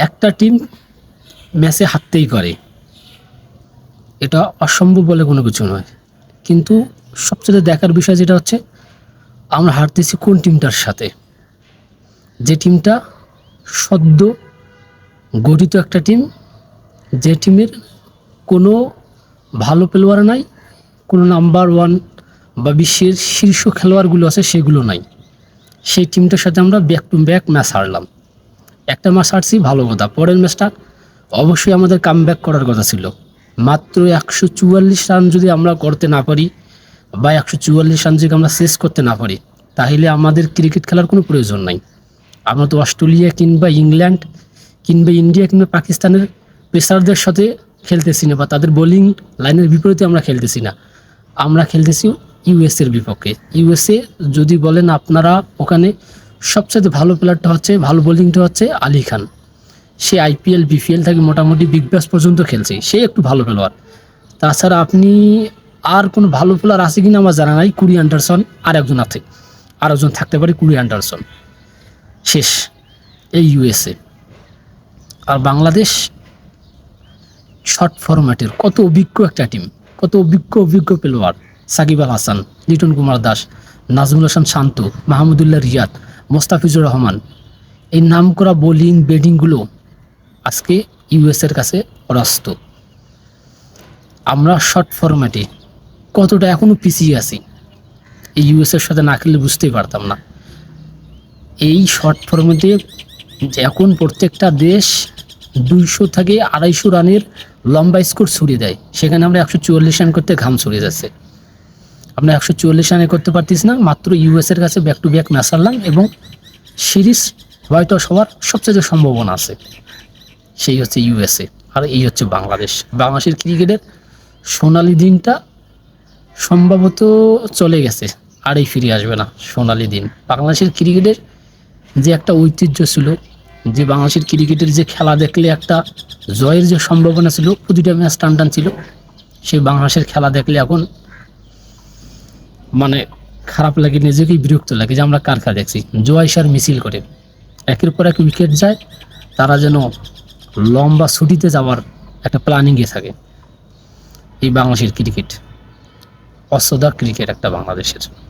একটা টিম ম্যাচে হারতেই করে। এটা অসম্ভব বলে কোনো কিছু নয়। কিন্তু সবচেয়ে দেখার বিষয় যেটা হচ্ছে, আমরা হারতেছি কোন টিমটার সাথে? যে টিমটা সদ্য গঠিত একটা টিম, যে টিমের কোনো ভালো প্লেয়ার নাই, কোনো নাম্বার ওয়ান বা বিশ্বের শীর্ষ খেলোয়াড়গুলো আছে সেগুলো নাই। সেই টিমটার সাথে আমরা ব্যাক টু ব্যাক ম্যাচ হারলাম। একটা ম্যাচ হারছি ভালো কথা। পরের ম্যাচটা অবশ্যই আমাদের কাম করার কথা ছিল। মাত্র একশো চুয়াল্লিশ রান যদি আমরা করতে না পারি বা একশো চুয়াল্লিশ রান যদি আমরা শেষ করতে না পারি, তাহলে আমাদের ক্রিকেট খেলার কোনো প্রয়োজন নাই। আমরা তো অস্ট্রেলিয়া কিংবা ইংল্যান্ড কিংবা ইন্ডিয়া কিংবা পাকিস্তানের পেসারদের সাথে খেলতেছি না বা তাদের বোলিং লাইনের বিপরীতে আমরা খেলতেছি না। আমরা খেলতেছি ইউএসএর বিপক্ষে। ইউএসএ যদি বলেন আপনারা ওখানে সবচেয়ে ভালো প্লেয়ারটা হচ্ছে, ভালো বোলিংটা হচ্ছে আলী খান। সে আইপিএল বিপিএল থেকে মোটামুটি বিগ ব্যাস পর্যন্ত খেলছে, সে একটু ভালো প্লেয়ার তাছাড়া আপনি আর কোনো ভালো প্লেয়ার আছে কিনা আমার জানা নাই কুড়ি অ্যান্ডারসন আর একজন আছে। আর একজন থাকতে পারে কুড়ি অ্যান্ডারসন। শেষ, এই ইউএসএ আর বাংলাদেশ শর্ট ফরম্যাটের কত অভিজ্ঞ একটা টিম কত অভিজ্ঞ অভিজ্ঞ প্লেয়ার সাকিব আল হাসান, লিটন কুমার দাস, নাজমুল হাসান শান্ত, মাহমুদুল্লাহ রিয়াদ মোস্তাফিজুর রহমান। এই নাম করা বোলিং, ব্যাটিংগুলো আজকে ইউএসের কাছে পরাস্ত। আমরা শর্ট ফরম্যাটে কতটা এখনও পিছিয়ে আছি, এই ইউএসের সাথে না খেললে বুঝতেই পারতাম না। এই শর্ট ফর্মেটে এখন প্রত্যেকটা দেশ দুইশো থেকে আড়াইশো রানের লম্বা স্কোর ছড়িয়ে দেয়। সেখানে আমরা একশো চুয়াল্লিশ রান করতে ঘাম ছড়িয়ে যাচ্ছে। আমরা একশো চুয়াল্লিশ রানে করতে পারতিস না, মাত্র ইউএসের কাছে ব্যাক টু ব্যাক ম্যাচ হারলাম এবং সিরিজ হয়তো সবার সবচেয়ে সম্ভাবনা আছে। সেই হচ্ছে ইউএসএ আর এই হচ্ছে বাংলাদেশ। বাংলাদেশের ক্রিকেটের সোনালি দিনটা সম্ভবত চলে গেছে আর এই ফিরে আসবে না সোনালি দিন। বাংলাদেশের ক্রিকেটের যে একটা ঐতিহ্য ছিল, যে বাংলাদেশের ক্রিকেটের যে খেলা দেখলে একটা জয়ের যে সম্ভাবনা ছিল, প্রতিটা ম্যাচ টান টান ছিল, সেই বাংলাদেশের খেলা দেখলে এখন মানে খারাপ লাগে, নিজেকেই বিরক্ত লাগে যে আমরা কার খেলা দেখছি। জোয়াইশার মিছিল করে। একের পর এক উইকেট যায়, তারা যেন লম্বা ছুটিতে যাওয়ার একটা প্ল্যানিংয়ে থাকে। এই বাংলাদেশের ক্রিকেট অসদা ক্রিকেট একটা বাংলাদেশের।